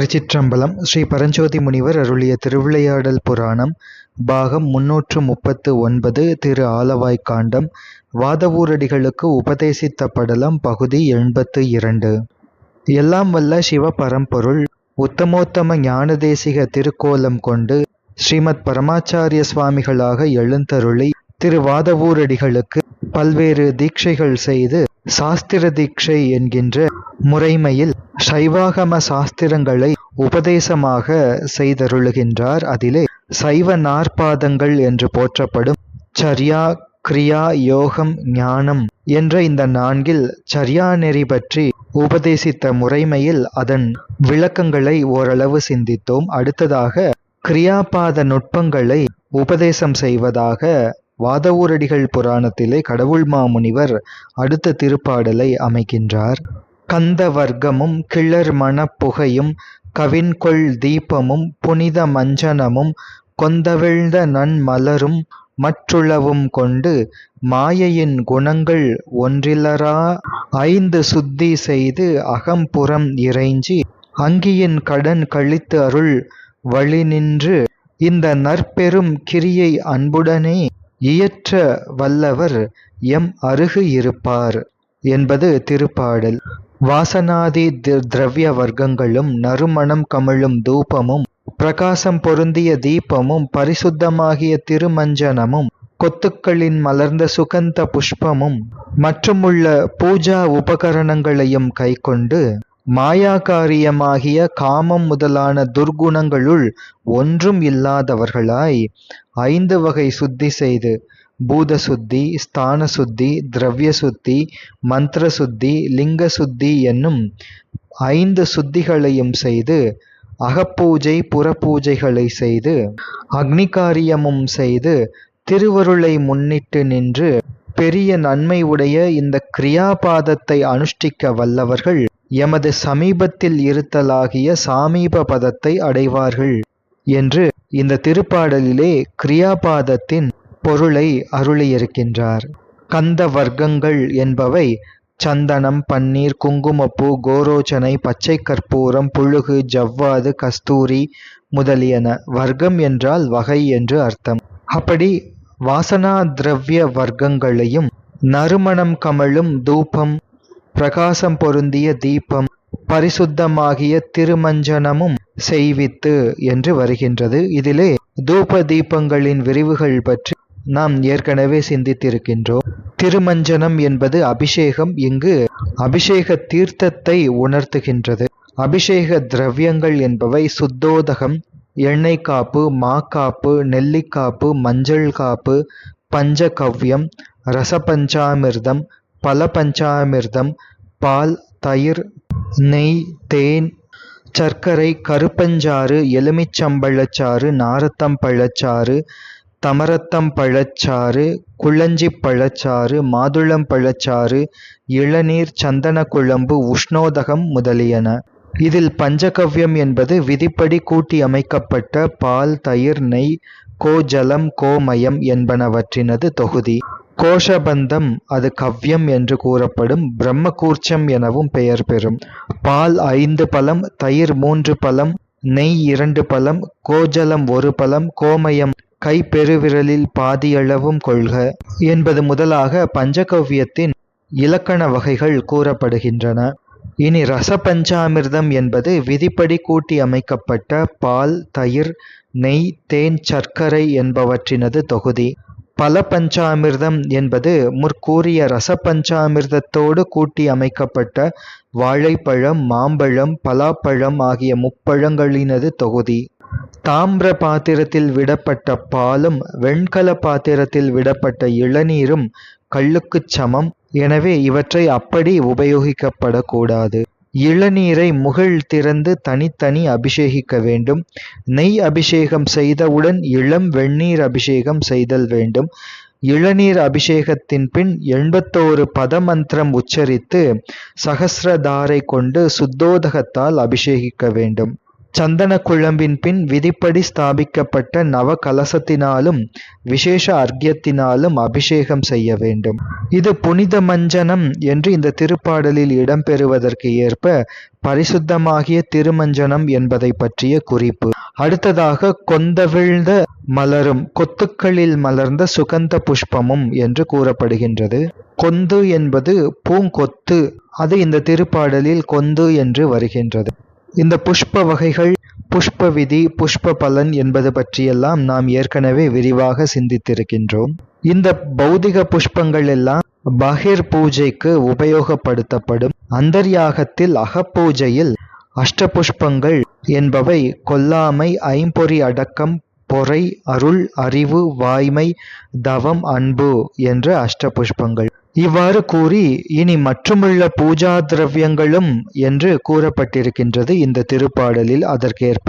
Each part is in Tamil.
திருச்சிற்றம்பலம் ஸ்ரீ பரஞ்சோதி முனிவர் அருளிய திருவிளையாடல் புராணம் பாகம் முன்னூற்று முப்பத்து ஒன்பது திரு ஆலவாய்க் காண்டம் வாதவூரடிகளுக்கு உபதேசித்த படலம் பகுதி எண்பத்து இரண்டு. எல்லாம் வல்ல சிவ பரம்பொருள் உத்தமோத்தம ஞானதேசிக திருக்கோலம் கொண்டு ஸ்ரீமத் பரமாச்சாரிய சுவாமிகளாக எழுந்தருளி திருவாதவூரடிகளுக்கு பல்வேறு தீட்சைகள் செய்து சாஸ்திர தீட்சை என்கின்ற முறைமையில் சைவாகம சாஸ்திரங்களை உபதேசமாக செய்தருளுகின்றார். அதிலே சைவ நாற்பாதங்கள் என்று போற்றப்படும் சரியா கிரியா யோகம் ஞானம் என்ற இந்த நான்கில் சரியா நெறி பற்றி உபதேசித்த முறைமையில் அதன் விளக்கங்களை ஓரளவு சிந்தித்தோம். அடுத்ததாக கிரியாபாத நுட்பங்களை உபதேசம் செய்வதாக வாதவூரடிகள் புராணத்திலே கடவுள் மாமுனிவர் அடுத்த திருப்பாடலை அமைக்கின்றார். கந்த வர்க்கமும் கிளர் மணப்புகையும் கவின்கொள் தீபமும் புனித மஞ்சனமும் கொந்தவிழ்ந்த நன்மலரும் மற்றுளவும் கொண்டு மாயையின் குணங்கள் ஒன்றிலரா ஐந்து சுத்தி செய்து அகம்புறம் இறைஞ்சி அங்கியின் கடன் கழித்து அருள் வழி நின்று இந்த நற்பெரும் கிரியை அன்புடனே இயற்ற வல்லவர் எம் அருகு இருப்பார் என்பது திருப்பாடல். வாசனாதி திரவிய வர்க்கங்களும் நறுமணம் கமிழும் தூபமும் பிரகாசம் பொருந்திய தீபமும் பரிசுத்தமாகிய திருமஞ்சனமும் கொத்துக்களின் மலர்ந்த சுகந்த புஷ்பமும் மற்றுமுள்ள பூஜா உபகரணங்களையும் கைக்கொண்டு மாயாகாரியமாகிய காமம் முதலான துர்குணங்களுள் ஒன்றும் இல்லாதவர்களாய் ஐந்து வகை சுத்தி செய்து பூத சுத்தி ஸ்தான சுத்தி திரவிய சுத்தி மந்திர சுத்தி லிங்க சுத்தி என்னும் ஐந்து சுத்திகளையும் செய்து அகப்பூஜை புறப்பூஜைகளை செய்து அக்னிகாரியமும் செய்து திருவருளை முன்னிட்டு நின்று பெரிய நன்மை உடைய இந்த கிரியாபாதத்தை அனுஷ்டிக்க வல்லவர்கள் எமது சமீபத்தில் இருத்தலாகிய சாமீப பதத்தை அடைவார்கள் என்று இந்த திருப்பாடலிலே கிரியாபாதத்தின் பொருளை அருளியிருக்கின்றார். கந்த வர்க்கங்கள் என்பவை சந்தனம் பன்னீர் குங்குமப்பூ கோரோச்சனை பச்சை கற்பூரம் புழுகு ஜவ்வாது கஸ்தூரி முதலியன. வர்க்கம் என்றால் வகை என்று அர்த்தம். அப்படி வாசனா திரவிய வர்க்கங்களையும் நறுமணம் கமழும் தூபம் பிரகாசம் பொருந்திய தீபம் பரிசுத்தமாகிய திருமஞ்சனமும் செய்வித்து என்று வருகின்றது. இதிலே தூப தீபங்களின் விரிவுகள் பற்றி நாம் ஏற்கனவே சிந்தித்திருக்கின்றோம். திருமஞ்சனம் என்பது அபிஷேகம். இங்கு அபிஷேக தீர்த்தத்தை உணர்த்துகின்றது. அபிஷேக திரவியங்கள் என்பவை சுத்தோதகம் எண்ணெய் காப்பு மாக்காப்பு நெல்லிக்காப்பு மஞ்சள் காப்பு பஞ்சகவ்யம் ரசபஞ்சாமிர்தம் பல பஞ்சாமிர்தம் பால் தயிர் நெய் தேன் சர்க்கரை கருப்பஞ்சாறு எலுமிச்சம்பழச்சாறு நாரத்தம் பழச்சாறு தமரத்தம் பழச்சாறு குளஞ்சி பழச்சாறு மாதுளம் பழச்சாறு இளநீர் சந்தன குழம்பு உஷ்ணோதகம் முதலியன. இதில் பஞ்சகவ்யம் என்பது விதிப்படி கூட்டி அமைக்கப்பட்ட பால் தயிர் நெய் கோஜலம் கோமயம் என்பனவற்றினது தொகுதி. கோஷபந்தம் அது கவ்யம் என்று கூறப்படும் பிரம்மகூர்ச்சம் எனவும் பெயர் பெறும். பால் ஐந்து பழம் தயிர் மூன்று பழம் நெய் இரண்டு பழம் கோஜலம் ஒரு பழம் கோமயம் கை பெருவிரலில் பாதியளவும் கொள்க என்பது முதலாக பஞ்சகவ்யத்தின் இலக்கண வகைகள் கூறப்படுகின்றன. இனி ரசபஞ்சாமிர்தம் என்பது விதிப்படி கூட்டி அமைக்கப்பட்ட பால் தயிர் நெய் தேன் சர்க்கரை என்பவற்றினது தொகுதி. பல பஞ்சாமிர்தம் என்பது முற்கூறிய ரசபஞ்சாமிர்தத்தோடு கூட்டி அமைக்கப்பட்ட வாழைப்பழம் மாம்பழம் பலாப்பழம் ஆகிய முப்பழங்களினது தொகுதி. தாமிர பாத்திரத்தில் விடப்பட்ட பாலும் வெண்கல பாத்திரத்தில் விடப்பட்ட இளநீரும் கல்லுக்குச் சமம். எனவே இவற்றை அப்படி உபயோகிக்கப்படக்கூடாது. இளநீரை முகில் திறந்து தனித்தனி அபிஷேகிக்க வேண்டும். நெய் அபிஷேகம் செய்தவுடன் இளம் வெந்நீர் அபிஷேகம் செய்தல் வேண்டும். இளநீர் அபிஷேகத்தின் பின் எண்பத்தோரு பதமந்திரம் உச்சரித்து சகசிரதாரை கொண்டு சுத்தோதகத்தால் அபிஷேகிக்க வேண்டும். சந்தன குழம்பின் பின் விதிப்படி ஸ்தாபிக்கப்பட்ட நவ கலசத்தினாலும் விசேஷ அர்க்கியத்தினாலும் அபிஷேகம் செய்ய வேண்டும். இது புனித மஞ்சனம் என்று இந்த திருப்பாடலில் இடம்பெறுவதற்கு ஏற்ப பரிசுத்தமாகிய திருமஞ்சனம் என்பதை பற்றிய குறிப்பு. அடுத்ததாக கொந்தவிழ்ந்த மலரும் கொத்துக்களில் மலர்ந்த சுகந்த புஷ்பமும் என்று கூறப்படுகின்றது. கொந்து என்பது பூங்கொத்து. அது இந்த திருப்பாடலில் கொந்து என்று வருகின்றது. இந்த புஷ்ப வகைகள் புஷ்ப விதி புஷ்ப பலன் என்பது பற்றியெல்லாம் நாம் ஏற்கனவே விரிவாக சிந்தித்திருக்கின்றோம். இந்த பௌதிக புஷ்பங்கள் எல்லாம் பகிர் பூஜைக்கு உபயோகப்படுத்தப்படும். அந்தர்யாகத்தில் அகப்பூஜையில் அஷ்டபுஷ்பங்கள் என்பவை கொல்லாமை ஐம்பொறி அடக்கம் பொறை அருள் அறிவு வாய்மை தவம் அன்பு என்ற அஷ்டபுஷ்பங்கள். இவ்வாறு கூறி இனி மற்றுமுள்ள பூஜா திரவியங்களும் என்று கூறப்பட்டிருக்கின்றது இந்த திருப்பாடலில். அதற்கேற்ப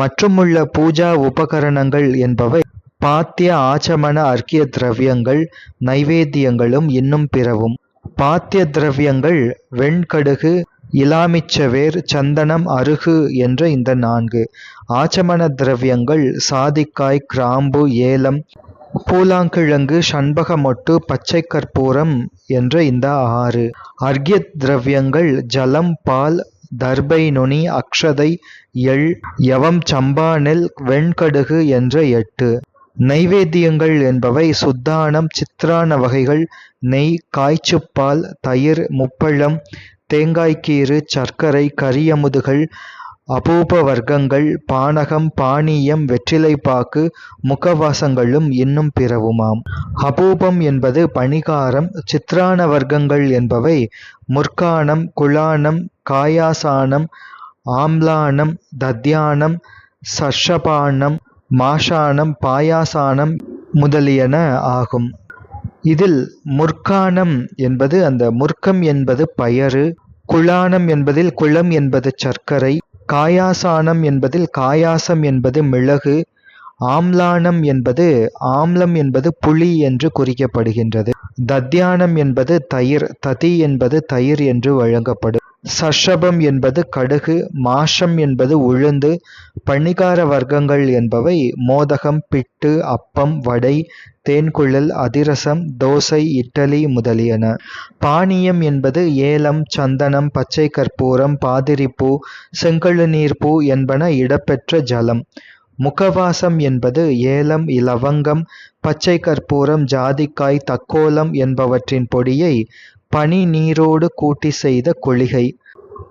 மற்றுமுள்ள பூஜா உபகரணங்கள் என்பவை பாத்திய ஆச்சமன அர்க்கிய திரவியங்கள் நைவேத்தியங்களும் இன்னும் பிறவும். பாத்திய திரவியங்கள் வெண்கடுகு இலாமிச்சவேர் சந்தனம் அருகு என்ற இந்த நான்கு. ஆச்சமன திரவியங்கள் சாதிக்காய் கிராம்பு ஏலம் பூலாங்கிழங்கு சண்பகமொட்டு பச்சை கற்பூரம் என்ற இந்த ஆறு. அர்க்கிய திரவியங்கள் ஜலம் பால் தர்பை நுனி அக்ஷதை எள் யவம் சம்பா நெல் வெண்கடுகு என்ற எட்டு. நைவேத்தியங்கள் என்பவை சுத்தானம் சித்திரான வகைகள் நெய் காய்ச்சுப்பால் தயிர் முப்பழம் தேங்காய்க்கீறு சர்க்கரை கரியமுதுகள் அபூப வர்க்கங்கள் பானகம் பானீயம் வெற்றிலைப்பாக்கு முகவாசங்களும் இன்னும் பிறவுமாம். அபூபம் என்பது பணிகாரம் சித்ரான வர்க்கங்கள் என்பவை முற்கானம் குலானம் காயாசானம் ஆம்லானம் தத்யானம் சர்ஷபானம் மாஷானம் பாயாசானம் முதலியன ஆகும். இதில் முற்கானம் என்பது அந்த முற்கம் என்பது பயறு குலானம் என்பதில் குளம் என்பது சர்க்கரை காயாசானம் என்பதில் காயாசம் என்பது மிளகு ஆம்லானம் என்பது ஆம்லம் என்பது புளி என்று குறிக்கப்படுகின்றது. தத்யானம் என்பது தயிர் ததி என்பது தயிர் என்று வழங்கப்படும். சஷபம் என்பது கடுகு மாஷம் என்பது உளுந்து பணிகார வர்க்கங்கள் என்பவை மோதகம் பிட்டு அப்பம் வடை தேன்குழல் அதிரசம் தோசை இட்டலி முதலியன. பானியம் என்பது ஏலம் சந்தனம் பச்சை கற்பூரம் பாதிரிப்பூ செங்கழுநீர்ப்பூ என்பன இடம்பெற்ற ஜலம். முகவாசம் என்பது ஏலம் இலவங்கம் பச்சை கற்பூரம் ஜாதிக்காய் தக்கோலம் என்பவற்றின் பொடியை பனி நீரோடு கூட்டி செய்த கொளிகை.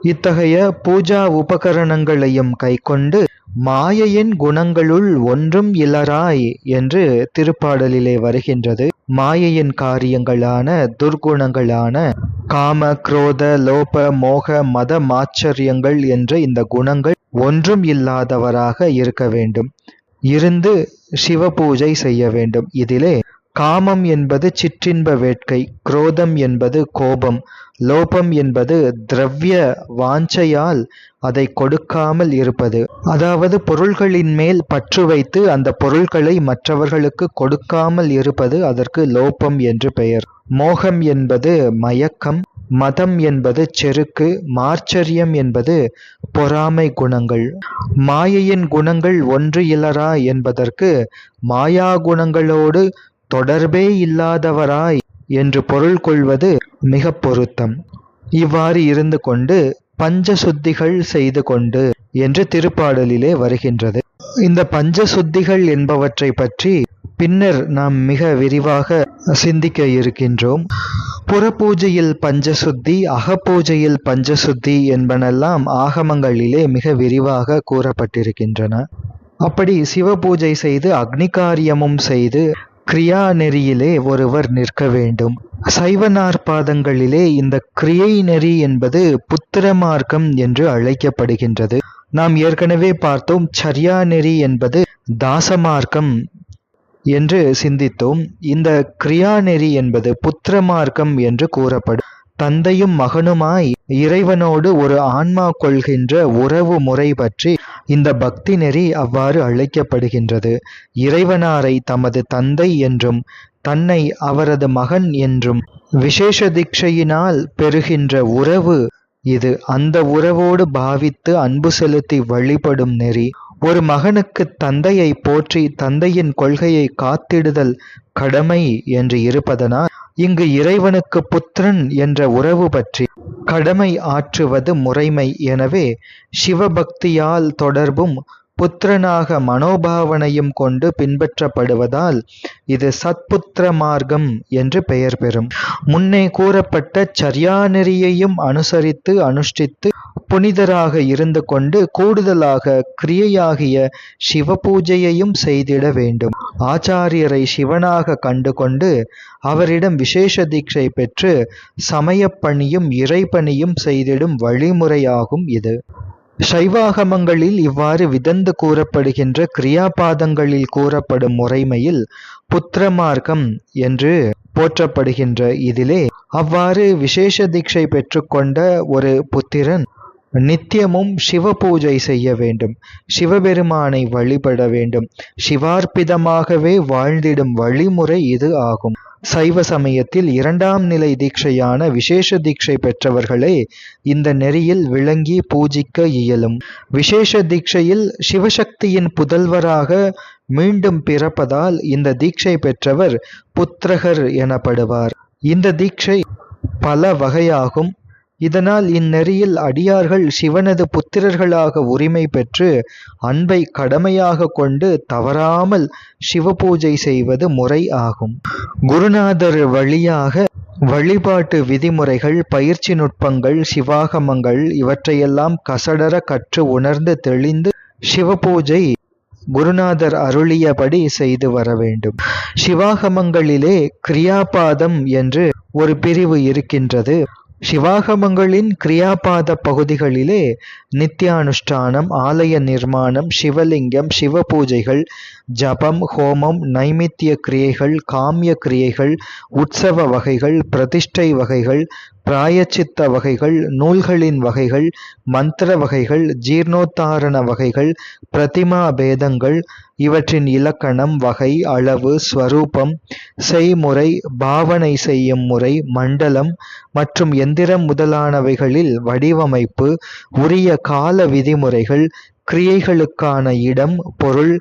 இத்தகைய பூஜா உபகரணங்களையும் கைக்கொண்டு மாயையின் குணங்களுள் ஒன்றும் இலராய் என்று திருப்பாடலிலே வருகின்றது. மாயையின் காரியங்களான துர்குணங்களான காம குரோத லோப மோக மத மாச்சரியங்கள் என்ற இந்த குணங்கள் ஒன்றும் இல்லாதவராக இருக்க வேண்டும். இருந்து சிவ பூஜை செய்ய வேண்டும். இதிலே காமம் என்பது சிற்றின்ப வேட்கை குரோதம் என்பது கோபம் லோபம் என்பது திரவிய வாஞ்சையால் அதை கொடுக்காமல் இருப்பது. அதாவது பொருள்களின் மேல் பற்று வைத்து அந்த பொருள்களை மற்றவர்களுக்கு கொடுக்காமல் இருப்பது அதற்கு லோபம் என்று பெயர். மோகம் என்பது மயக்கம் மதம் என்பது செருக்கு மார்ச்சரியம் என்பது பொறாமை குணங்கள். மாயையின் குணங்கள் ஒன்று இலரா என்பதற்கு மாயா குணங்களோடு தொடர்பே இல்லாதவராய் என்று பொருள் கொள்வது மிக பொருத்தம். இவ்வாறு இருந்து கொண்டு பஞ்ச சுத்திகள் செய்து கொண்டு என்று திருப்பாடலிலே வருகின்றது. இந்த பஞ்ச சுத்திகள் என்பவற்றை பற்றி பின்னர் நாம் மிக விரிவாக சிந்திக்க இருக்கின்றோம். புறப்பூஜையில் பஞ்சசுத்தி அகப்பூஜையில் பஞ்சசுத்தி என்பனெல்லாம் ஆகமங்களிலே மிக விரிவாக கூறப்பட்டிருக்கின்றன. அப்படி சிவ பூஜை செய்து அக்னிகாரியமும் செய்து கிரியா நெறியிலே ஒருவர் நிற்க வேண்டும். சைவனார்பாதங்களிலே இந்த கிரியை நெறி என்பது புத்திர மார்க்கம் என்று அழைக்கப்படுகின்றது. நாம் ஏற்கனவே பார்த்தோம் சரியா நெறி என்பது தாசமார்க்கம் என்று சிந்தித்தோம். இந்த கிரியா நெறி என்பது புத்திர மார்க்கம் என்று கூறப்படும். தந்தையும் மகனுமாய் இறைவனோடு ஒரு ஆன்மா கொள்கின்ற உறவு முறை பற்றி இந்த பக்தி நெறி அவ்வாறு அழைக்கப்படுகின்றது. இறைவனாரை தமது தந்தை என்றும் தன்னை அவரது மகன் என்றும் விசேஷ தீட்சையினால் பெறுகின்ற உறவு இது அந்த உறவோடு பாவித்து அன்பு செலுத்தி வழிபடும் நெறி. ஒரு மகனுக்கு தந்தையை போற்றி தந்தையின் கொள்கையை காத்திடுதல் கடமை என்று இருப்பதனால் இங்கு இறைவனுக்கு புத்திரன் என்ற உறவு பற்றி கடமை ஆற்றுவது முறைமை. எனவே சிவபக்தியால் தொடர்பும் புத்திரனாக மனோபாவனையும் கொண்டு பின்பற்றப்படுவதால் இது சத்புத்திர மார்க்கம் என்று பெயர் பெறும். முன்னே கூறப்பட்ட சரியாநெறியையும் அனுசரித்து அனுஷ்டித்து புனிதராக இருந்து கொண்டு கூடுதலாக கிரியையாகிய சிவ பூஜையையும் செய்திட வேண்டும். ஆச்சாரியரை சிவனாக கண்டு கொண்டு அவரிடம் விசேஷ தீட்சை பெற்று சமயப்பணியும் இறைப்பணியும் செய்திடும் வழிமுறையாகும் இது. சைவாகமங்களில் இவ்வாறு விதந்து கூறப்படுகின்ற கிரியாபாதங்களில் கூறப்படும் முறைமையில் புத்திரமார்க்கம் என்று போற்றப்படுகின்ற இதிலே அவ்வாறு விசேஷ தீட்சை பெற்றுக்கொண்ட ஒரு புத்திரன் நித்தியமும் சிவ பூஜை செய்ய வேண்டும். சிவபெருமானை வழிபட வேண்டும். சிவார்ப்பிதமாகவே வாழ்ந்திடும் வழிமுறை இது ஆகும். சைவ சமயத்தில் இரண்டாம் நிலை தீட்சையான விசேஷ தீட்சை பெற்றவர்களே இந்த நெறியில் விளங்கி பூஜிக்க இயலும். விசேஷ தீட்சையில் சிவசக்தியின் புதல்வராக மீண்டும் பிறப்பதால் இந்த தீட்சை பெற்றவர் புத்திரகர் எனப்படுவார். இந்த தீட்சை பல வகையாகும். இதனால் இந்நெறியில் அடியார்கள் சிவனது புத்திரர்களாக உரிமை பெற்று அன்பை கடமையாக கொண்டு தவறாமல் சிவபூஜை செய்வது முறை ஆகும். குருநாதர் வழியாக வழிபாட்டு விதிமுறைகள் பயிற்சி நுட்பங்கள் சிவாகமங்கள் இவற்றையெல்லாம் கசடர கற்று உணர்ந்து தெளிந்து சிவபூஜை குருநாதர் அருளியபடி செய்து வர வேண்டும். சிவாகமங்களிலே கிரியாபாதம் என்று ஒரு பிரிவு இருக்கின்றது. சிவாகமங்களின் கிரியாபாத பகுதிகளிலே நித்தியானுஷ்டானம் ஆலய நிர்மாணம் சிவலிங்கம் சிவ பூஜைகள் ஜபம் ஹோமம் நைமித்திய கிரியைகள் காமிய கிரியைகள் உற்சவ வகைகள் பிரதிஷ்டை வகைகள் பிராயச்சித்த வகைகள் நூல்களின் வகைகள் மந்திர வகைகள் ஜீர்ணோத்தாரண வகைகள் பிரதிமா பேதங்கள் இவற்றின் இலக்கணம் வகை அளவு ஸ்வரூபம் செய்முறை பாவனை செய்யும் முறை மண்டலம் மற்றும் எந்திரம் முதலானவைகளில் வடிவமைப்பு உரிய கால விதிமுறைகள் கிரியைகளுக்கான இடம் பொருள்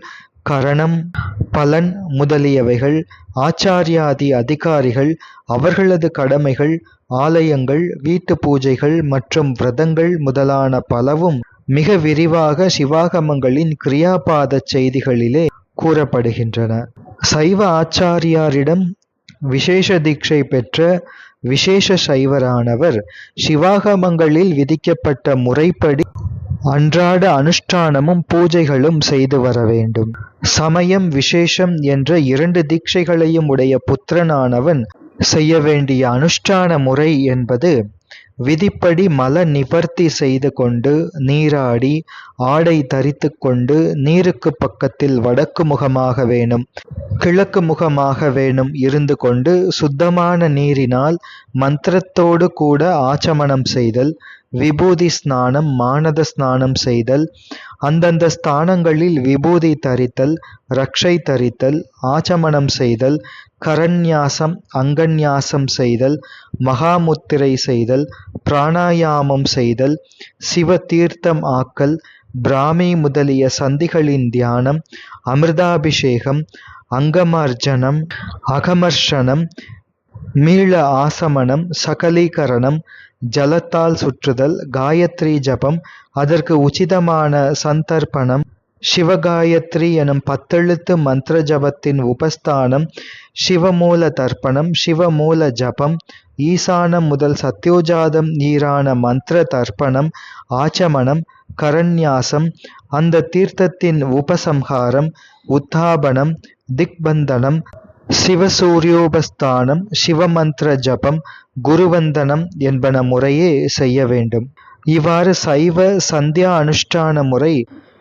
கரணம் பலன் முதலியவைகள் ஆச்சாரியாதி அதிகாரிகள் அவர்களது கடமைகள் ஆலயங்கள் வீட்டு பூஜைகள் மற்றும் விரதங்கள் முதலான பலவும் மிக விரிவாக சிவாகமங்களின் கிரியாபாத செய்திகளிலே கூறப்படுகின்றன. சைவ ஆச்சாரியாரிடம் விசேஷ தீட்சை பெற்ற விசேஷ சைவரானவர் சிவாகமங்களில் விதிக்கப்பட்ட முறைப்படி அன்றாட அனுஷ்டானமும் பூஜைகளும் செய்து வர வேண்டும். சமயம் விசேஷம் என்ற இரண்டு தீட்சைகளையும் உடைய புத்திரனானவன் செய்ய வேண்டிய அனுஷ்டான முறை என்பது விதிப்படி மல நிவர்த்தி செய்து கொண்டு நீராடி ஆடை தரித்து கொண்டு நீருக்கு பக்கத்தில் வடக்கு முகமாக வேணும் கிழக்கு முகமாக வேணும் இருந்து கொண்டு சுத்தமான நீரினால் மந்திரத்தோடு கூட ஆச்சமனம் செய்தல் விபூதி ஸ்நானம் மானத ஸ்நானம் செய்தல் அந்தந்த ஸ்தானங்களில் விபூதி தரித்தல் ரக்ஷை தரித்தல் ஆச்சமனம் செய்தல் கரண்யாசம் அங்கன்யாசம் செய்தல் மகாமுத்திரை செய்தல் பிராணாயாமம் செய்தல் சிவ தீர்த்தம் ஆக்கல் பிராமி முதலிய சந்திகளின் தியானம் அமிர்தாபிஷேகம் அங்கமார்ஜனம் அகமர்ஷனம் மீள ஆசமனம் சகலீகரணம் ஜலத்தால் சுற்றுதல் காயத்ரி ஜபம் அதற்கு உச்சிதமான சந்தர்ப்பணம் சிவகாயத்ரி எனும் பத்தெழுத்து மந்திர ஜபத்தின் உபஸ்தானம் சிவமூல தர்ப்பணம் சிவமூல ஜபம் ஈசானம் முதல் சத்யோஜாதம் நீரான மந்திர தர்ப்பணம் ஆச்சமணம் கரண்யாசம் அந்த தீர்த்தத்தின் உபசம்ஹாரம் உத்தாபனம் திக்பந்தனம் சிவசூரியோபஸ்தானம் சிவமந்திர ஜபம் குருவந்தனம் என்பன முறையே செய்ய வேண்டும். இவ்வாறு சைவ சந்தியா அனுஷ்டான முறை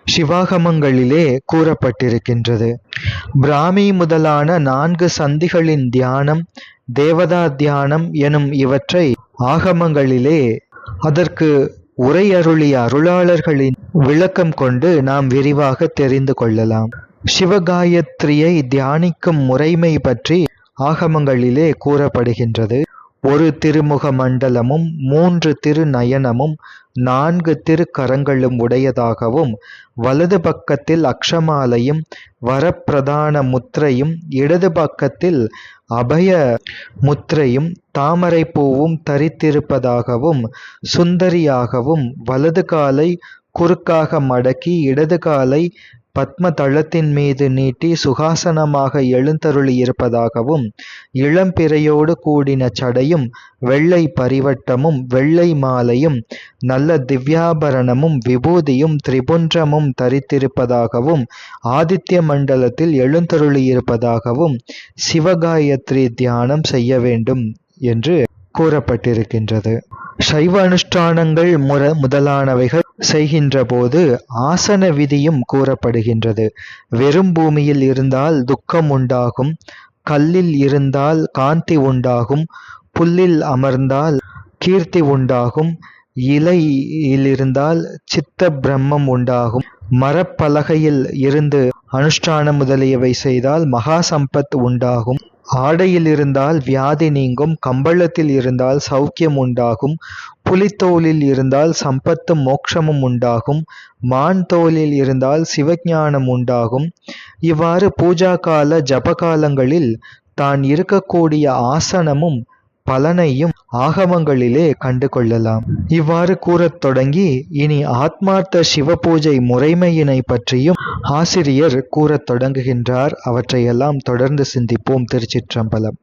சிவாகமங்களிலே கூறப்பட்டிருக்கின்றது. பிராமி முதலான நான்கு சந்திகளின் தியானம் தேவதா தியானம் எனும் இவற்றை ஆகமங்களிலே அதற்கு உரையருளிய அருளாளர்களின் விளக்கம் கொண்டு நாம் விரிவாக தெரிந்து கொள்ளலாம். சிவகாயத்ரியை தியானிக்கும் முறைமை பற்றி ஆகமங்களிலே கூறப்படுகின்றது. ஒரு திருமுக மண்டலமும் மூன்று திருநயனமும் நான்கு திருக்கரங்களும் உடையதாகவும் வலது பக்கத்தில் அக்ஷமாலையும் வரப்பிரதான முத்திரையும் இடது பக்கத்தில் அபய முத்திரையும் தாமரை பூவும் தரித்திருப்பதாகவும் சுந்தரியாகவும் வலது காலை குறுக்காக மடக்கி இடது காலை பத்ம தளத்தின் மீது நீட்டி சுகாசனமாக எழுந்தருளியிருப்பதாகவும் இளம்பிறையோடு கூடின சடையும் வெள்ளை பரிவட்டமும் வெள்ளை மாலையும் நல்ல திவ்யாபரணமும் விபூதியும் திரிபுன்றமும் தரித்திருப்பதாகவும் ஆதித்ய மண்டலத்தில் எழுந்தருளியிருப்பதாகவும் சிவகாயத்ரி தியானம் செய்ய வேண்டும் என்று கூறப்பட்டிருக்கின்றது. சைவ அனுஷ்டானங்கள் முற முதலானவைகள் செய்கின்ற போது ஆசன விதியும் கூறப்படுகின்றது. வெறும் பூமியில் இருந்தால் துக்கம் உண்டாகும் கல்லில் இருந்தால் காந்தி உண்டாகும் புல்லில் அமர்ந்தால் கீர்த்தி உண்டாகும் இலையில் இருந்தால் சித்த பிரம்மம் உண்டாகும். மரப்பலகையில் இருந்து அனுஷ்டானம் முதலியவை செய்தால் மகா சம்பத் உண்டாகும். ஆடையில் இருந்தால் வியாதி நீங்கும் கம்பளத்தில் இருந்தால் சௌக்கியம் உண்டாகும் புலித்தோலில் இருந்தால் சம்பத்து மோட்சமும் உண்டாகும் மான் தோலில் இருந்தால் சிவஞானம் உண்டாகும். இவ்வாறு பூஜா கால ஜபகாலங்களில் தான் இருக்கக்கூடிய ஆசனமும் பலனையும் ஆகமங்களிலே கண்டு கொள்ளலாம் இவ்வாறு கூறத் தொடங்கி இனி ஆத்மார்த்த சிவ பூஜை முறைமையினை பற்றியும் ஆசிரியர் கூறத் தொடங்குகின்றார். அவற்றையெல்லாம் தொடர்ந்து சிந்திப்போம் திருச்சிற்றம்பலம்.